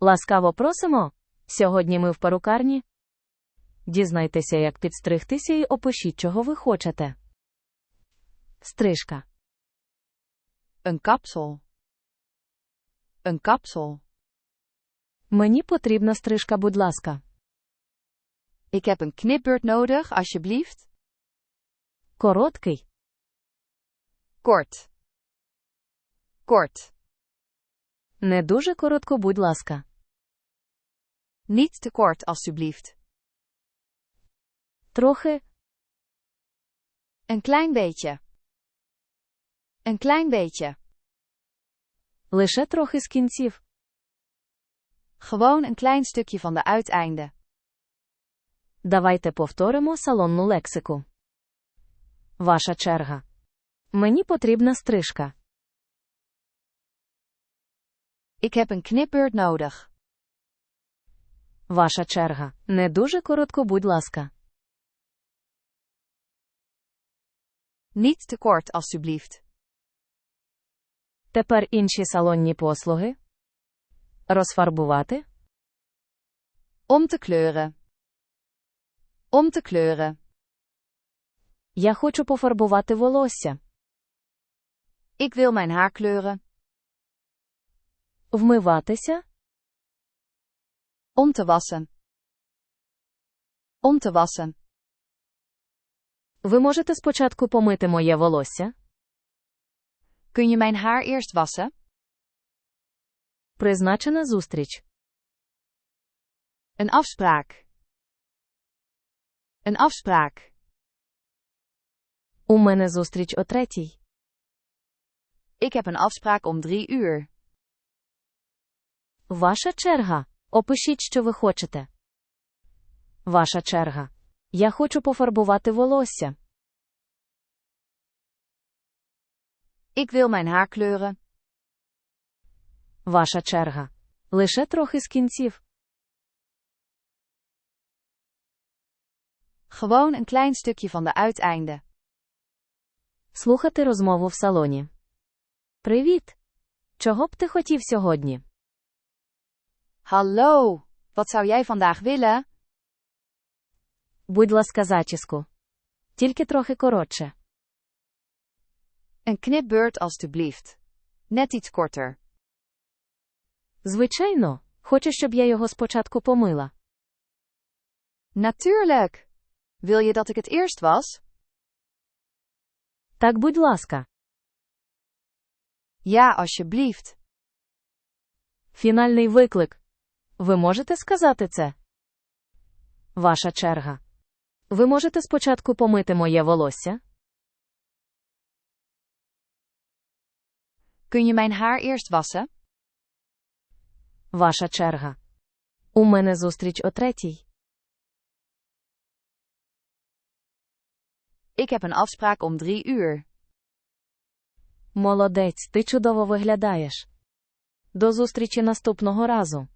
Ласкаво просимо. Сьогодні ми в перукарні. Дізнайтеся, як підстригтися і опишіть, чого ви хочете. Стрижка. Een kapsel. Een kapsel. Мені потрібна стрижка, будь ласка. Ik heb een knipbeurt nodig, alsjeblieft. Короткий. Kort. Kort. Не дуже коротко, будь ласка. Niet te kort, alsjeblieft. Трохи. Een klein beetje. Een klein beetje. Лише трохи з кінців. Gewoon een klein stukje van de uiteinden. Давайте повторимо салонну лексику. Ваша черга. Мені потрібна стрижка. Ik heb een knipbeurt nodig. Ваша черга. Не дуже коротко, будь ласка. Niet te kort, alsjeblieft. Тепер інші салонні послуги. Розфарбувати. Om te kleuren. Om te kleuren. Я хочу пофарбувати волосся. Ik wil mijn haar kleuren. Вмиватися. Om te wassen. Om te wassen. Ви можете спочатку помити моє волосся. Kun je mijn haar eerst wassen? Призначена зустріч. Een afspraak. Een afspraak. У мене зустріч о третій. Ik heb een afspraak om drie uur. Ваша черга. Опишіть, що ви хочете. Ваша черга. Я хочу пофарбувати волосся. Ik wil mijn haar kleuren. Ваша черга. Лише трохи з кінців. Gewoon een klein stukje van de uiteinden. Слухати розмову в салоні. Привіт. Чого б ти хотів сьогодні? Hallo, wat zou jij vandaag willen? Будь ласка, зачіску. Тільки трохи коротше. Een knipbeurt, alstublieft. Net iets korter. Звичайно, хочу, щоб я його спочатку помила. Natuurlijk. Wil je dat ik het eerst was? Так, будь ласка. Ja, alsjeblieft. Фінальний виклик. Ви можете сказати це? Ваша черга. Ви можете спочатку помити моє волосся? Kun je mijn haar eerst wassen? Ваша черга. У мене зустріч о третій. Ik heb een afspraak om drie uur. Молодець, ти чудово виглядаєш. До зустрічі наступного разу.